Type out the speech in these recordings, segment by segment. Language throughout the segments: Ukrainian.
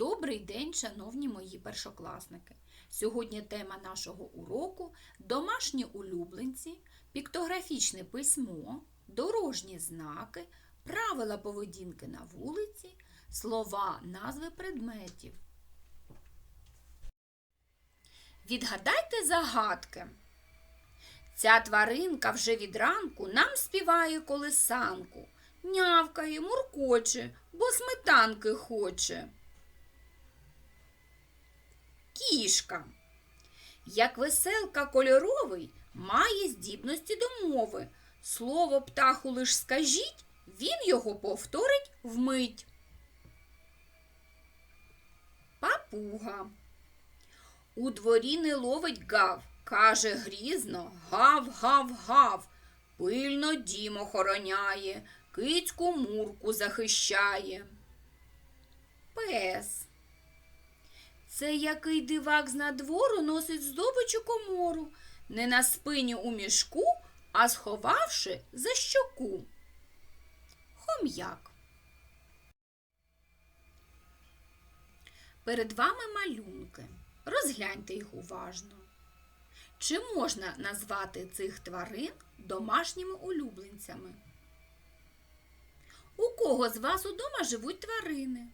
Добрий день, шановні мої першокласники! Сьогодні тема нашого уроку домашні улюбленці, піктографічне письмо, дорожні знаки, правила поведінки на вулиці, слова, назви предметів. Відгадайте загадки. Ця тваринка вже від ранку нам співає колисанку, нявкає, муркоче, бо сметанки хоче. Кішка. Як веселка кольоровий, має здібності до мови. Слово птаху лиш скажіть, він його повторить вмить. Папуга. У дворі не ловить гав, каже грізно гав-гав-гав. Пильно дім охороняє, кицьку мурку захищає. Пес. Це який дивак з надвору носить у комору, не на спині у мішку, а сховавши за щоку. Хом'як. Перед вами малюнки. Розгляньте їх уважно. Чи можна назвати цих тварин домашніми улюбленцями? У кого з вас удома живуть тварини?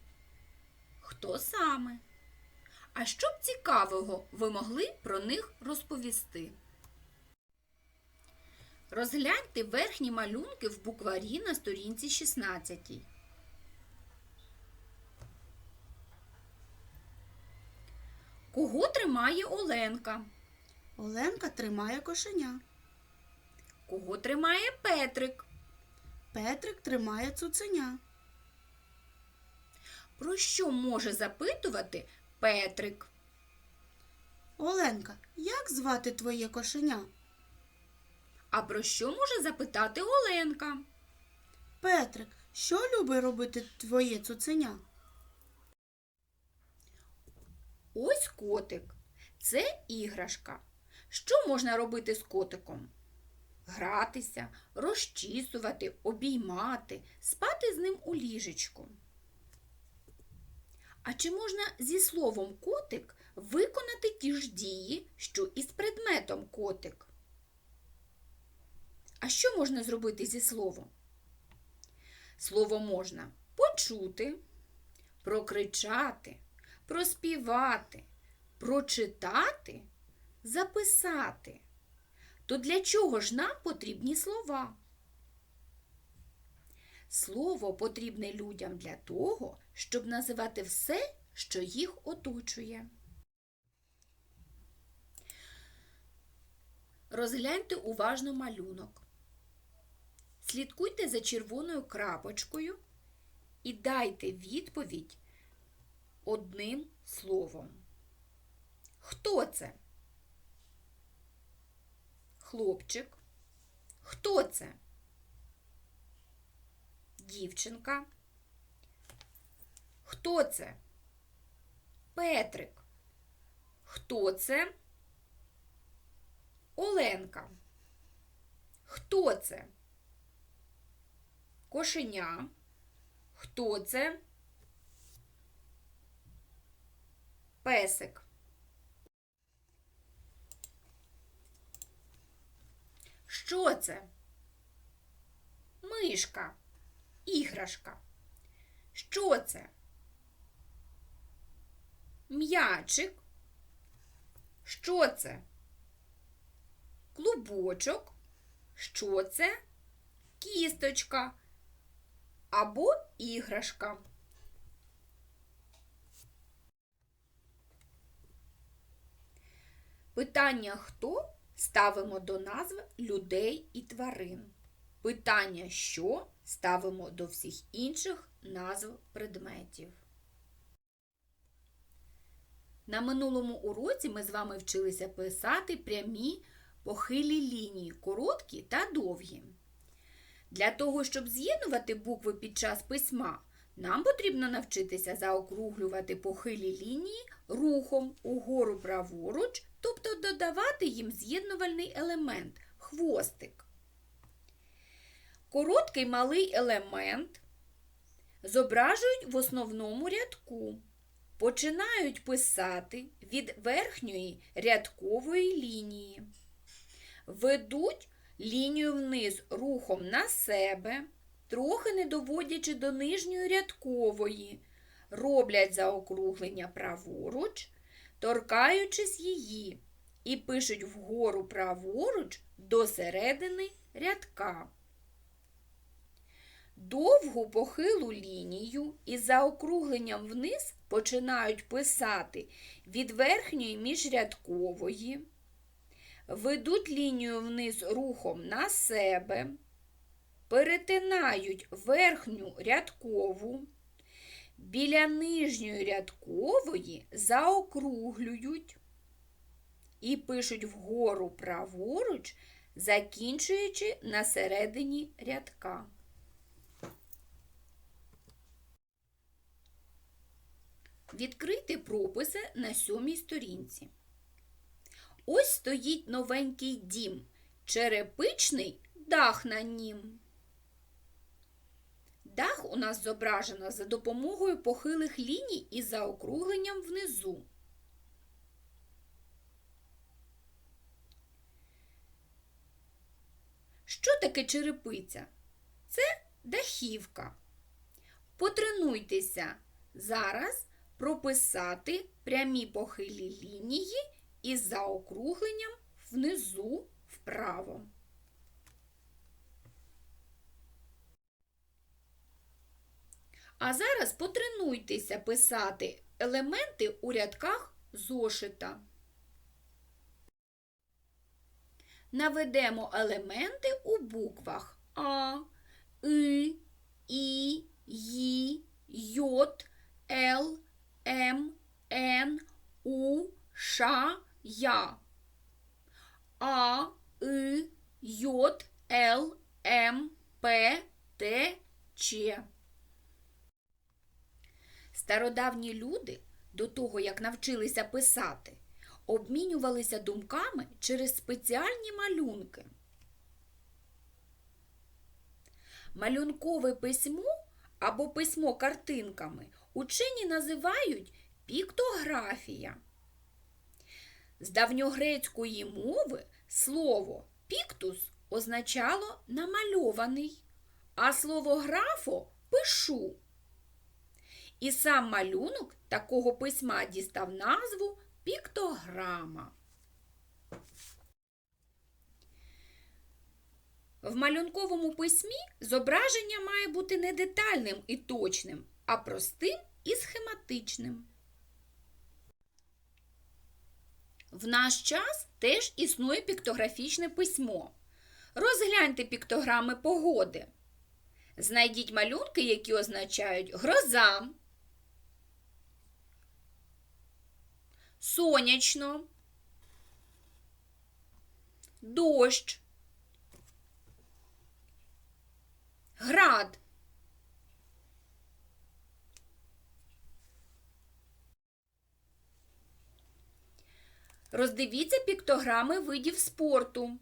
Хто саме? А що б цікавого ви могли про них розповісти? Розгляньте верхні малюнки в букварі на сторінці 16. Кого тримає Оленка? Оленка тримає кошеня. Кого тримає Петрик? Петрик тримає цуценя. Про що може запитувати Петрик? Оленка, як звати твоє кошеня? А про що може запитати Оленка? Петрик, що любить робити твоє цуценя? Ось котик. Це іграшка. Що можна робити з котиком? Гратися, розчісувати, обіймати, спати з ним у ліжечку. А чи можна зі словом котик виконати ті ж дії, що і з предметом котик? А що можна зробити зі словом? Слово можна почути, прокричати, проспівати, прочитати, записати. То для чого ж нам потрібні слова? Слово потрібне людям для того, щоб називати все, що їх оточує. Розгляньте уважно малюнок. Слідкуйте за червоною крапочкою і дайте відповідь одним словом. Хто це? Хлопчик. Хто це? Дівчинка. Хто це? Петрик. Хто це? Оленка. Хто це? Кошеня. Хто це? Песик. Що це? Мишка. Іграшка. Що це? М'ячик. Що це? Клубочок. Що це? Кісточка або іграшка. Питання хто ставимо до назв людей і тварин. Питання що ставимо до всіх інших назв предметів. На минулому уроці ми з вами вчилися писати прямі похилі лінії, короткі та довгі. Для того, щоб з'єднувати букви під час письма, нам потрібно навчитися заокруглювати похилі лінії рухом угору праворуч, тобто додавати їм з'єднувальний елемент хвостик. Короткий малий елемент зображують в основному рядку. Починають писати від верхньої рядкової лінії. Ведуть лінію вниз рухом на себе, трохи не доводячи до нижньої рядкової, роблять заокруглення праворуч, торкаючись її, і пишуть вгору праворуч до середини рядка. Довгу похилу лінію із заокругленням вниз починають писати від верхньої міжрядкової, ведуть лінію вниз рухом на себе, перетинають верхню рядкову, біля нижньої рядкової заокруглюють і пишуть вгору праворуч, закінчуючи на середині рядка. Відкрити прописи на сьомій сторінці. Ось стоїть новенький дім, черепичний дах на нім. Дах у нас зображено за допомогою похилих ліній і заокругленням внизу. Що таке черепиця? Це дахівка. Потренуйтеся зараз прописати прямі похилі лінії із заокругленням внизу вправо. А зараз потренуйтеся писати елементи у рядках зошита. Наведемо елементи у буквах А, И, І, Й, Й, Л, М, Н, У, Ш, Я. А, И, J, Л, М, П, Т, Ч. Стародавні люди до того, як навчилися писати, обмінювалися думками через спеціальні малюнки. Малюнкове письмо або письмо картинками учені називають піктографія. З давньогрецької мови слово піктус означало намальований, а слово графо пишу. І сам малюнок такого письма дістав назву піктограма. В малюнковому письмі зображення має бути не детальним і точним, а простим і схематичним. В наш час теж існує піктографічне письмо. Розгляньте піктограми погоди. Знайдіть малюнки, які означають гроза, сонячно, дощ, град. Роздивіться піктограми видів спорту,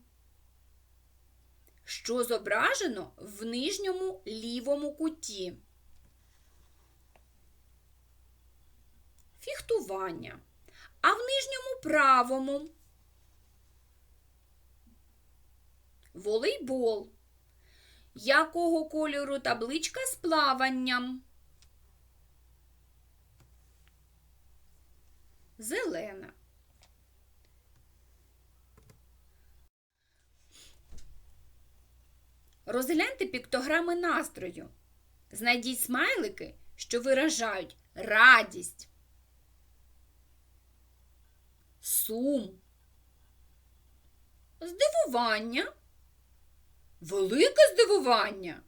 що зображено в нижньому лівому куті. Фіхтування. А в нижньому правому волейбол. Якого кольору табличка з плаванням? Зелена. Розгляньте піктограми настрою. Знайдіть смайлики, що виражають радість, сум, здивування, велике здивування,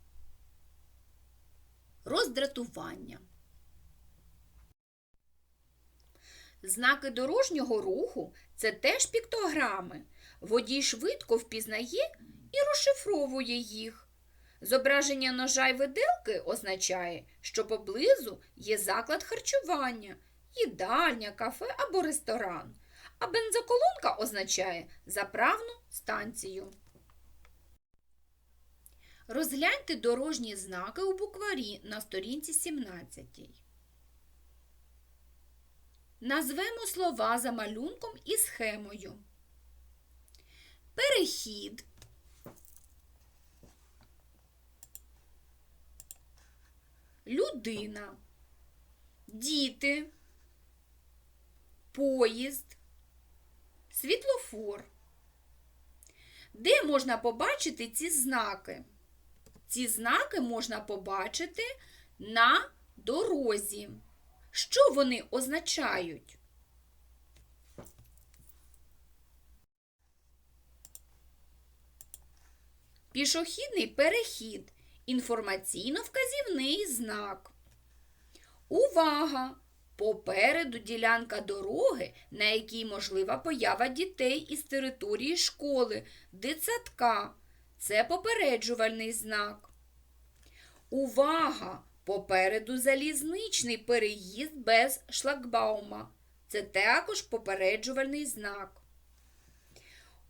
роздратування. Знаки дорожнього руху це теж піктограми. Водій швидко впізнає і розшифровує їх. Зображення ножа й виделки означає, що поблизу є заклад харчування, їдальня, кафе або ресторан, а бензоколонка означає заправну станцію. Розгляньте дорожні знаки у букварі на сторінці 17. назвемо слова за малюнком і схемою. Перехід. Людина. Діти. Поїзд. Світлофор. Де можна побачити ці знаки? Ці знаки можна побачити на дорозі. Що вони означають? Пішохідний перехід. Інформаційно-вказівний знак. Увага! Попереду ділянка дороги, на якій можлива поява дітей із території школи, дитсадка. Це попереджувальний знак. Увага! Попереду залізничний переїзд без шлагбаума. Це також попереджувальний знак.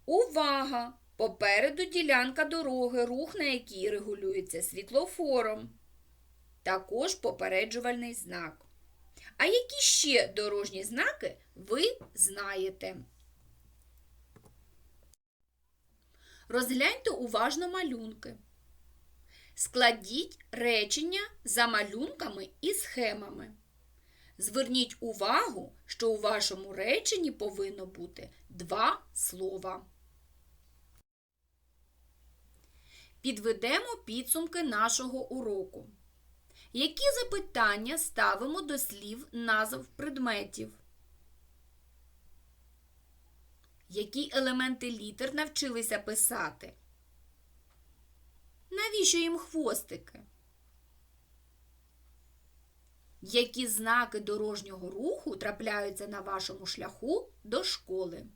Увага! Попереду ділянка дороги, рух на якій регулюється світлофором. Також попереджувальний знак. А які ще дорожні знаки ви знаєте? Розгляньте уважно малюнки. Складіть речення за малюнками і схемами. Зверніть увагу, що у вашому реченні повинно бути два слова. Підведемо підсумки нашого уроку. Які запитання ставимо до слів назв предметів? Які елементи літер навчилися писати? Навіщо їм хвостики? Які знаки дорожнього руху трапляються на вашому шляху до школи?